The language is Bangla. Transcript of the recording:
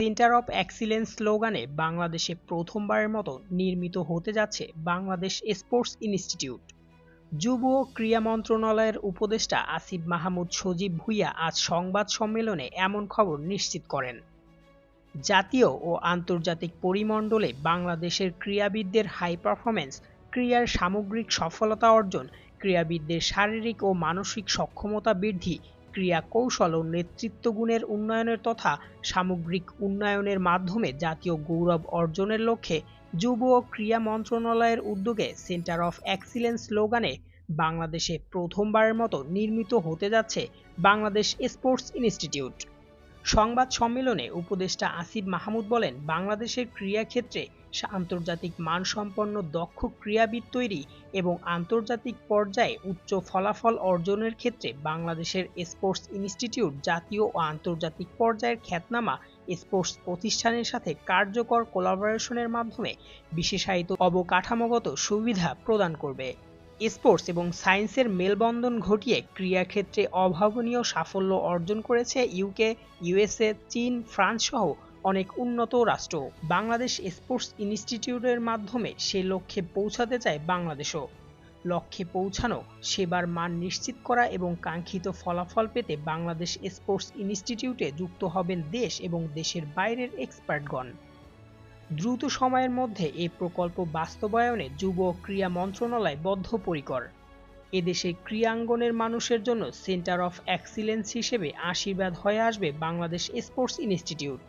সেন্টার অফ এক্সিলেন্স স্লোগানে বাংলাদেশে প্রথমবারের মতো নির্মিত হতে যাচ্ছে বাংলাদেশ স্পোর্টস ইনস্টিটিউট যুব ও ক্রীড়া মন্ত্রণালয়ের উপদেষ্টা আসিফ মাহমুদ সজীব ভুইয়া আজ সংবাদ সম্মেলনে এমন খবর নিশ্চিত করেন। জাতীয় ও আন্তর্জাতিক পরিমণ্ডলে বাংলাদেশের ক্রীড়াবিদদের হাই পারফরমেন্স ক্রীড়ার সামগ্রিক সফলতা অর্জন, ক্রীড়াবিদদের শারীরিক ও মানসিক সক্ষমতা বৃদ্ধি ক্রীড়া কৌশল ও নেতৃত্ব গুণের উন্নয়নের তথা সামগ্রিক উন্নয়নের মাধ্যমে জাতীয় গৌরব অর্জনের লক্ষ্যে যুব ও ক্রিয়া মন্ত্রণালয়ের উদ্যোগে সেন্টার অফ এক্সিলেন্স স্লোগানে বাংলাদেশে প্রথমবারের মতো নির্মিত হতে যাচ্ছে বাংলাদেশ স্পোর্টস ইনস্টিটিউট। সংবাদ সম্মেলনে উপদেষ্টা আসিফ মাহমুদ বলেন, বাংলাদেশের ক্রীড়াক্ষেত্রে আন্তর্জাতিক মানসম্পন্ন দক্ষ ক্রীড়াবিদ তৈরি এবং আন্তর্জাতিক পর্যায়ে উচ্চ ফলাফল অর্জনের ক্ষেত্রে বাংলাদেশের স্পোর্টস ইনস্টিটিউট জাতীয় ও আন্তর্জাতিক পর্যায়ের খ্যাতনামা স্পোর্টস প্রতিষ্ঠানের সাথে কার্যকর কোলাবোরেশনের মাধ্যমে বিশেষায়িত অবকাঠামোগত সুবিধা প্রদান করবে। স্পোর্টস এবং সায়েন্সের মেলবন্ধন ঘটিয়ে ক্রীড়াক্ষেত্রে অভাবনীয় সাফল্য অর্জন করেছে ইউকে ইউএসএ চীন, ফ্রান্স সহ অনেক উন্নত রাষ্ট্র। বাংলাদেশ স্পোর্টস ইনস্টিটিউটের মাধ্যমে সে লক্ষ্যে পৌঁছাতে চায় বাংলাদেশও। লক্ষ্যে পৌঁছানো, সেবার মান নিশ্চিত করা এবং কাঙ্ক্ষিত ফলাফল পেতে বাংলাদেশ স্পোর্টস ইনস্টিটিউটে যুক্ত হবেন দেশ এবং দেশের বাইরের এক্সপার্টগণ। দ্রুত সময়ের মধ্যে এ প্রকল্প বাস্তবায়নে যুব ক্রীড়া মন্ত্রণালয় বদ্ধপরিকর। এদেশে ক্রীড়াঙ্গনের মানুষের জন্য সেন্টার অফ এক্সিলেন্স হিসেবে আশীর্বাদ হয়ে আসবে বাংলাদেশ স্পোর্টস ইনস্টিটিউট।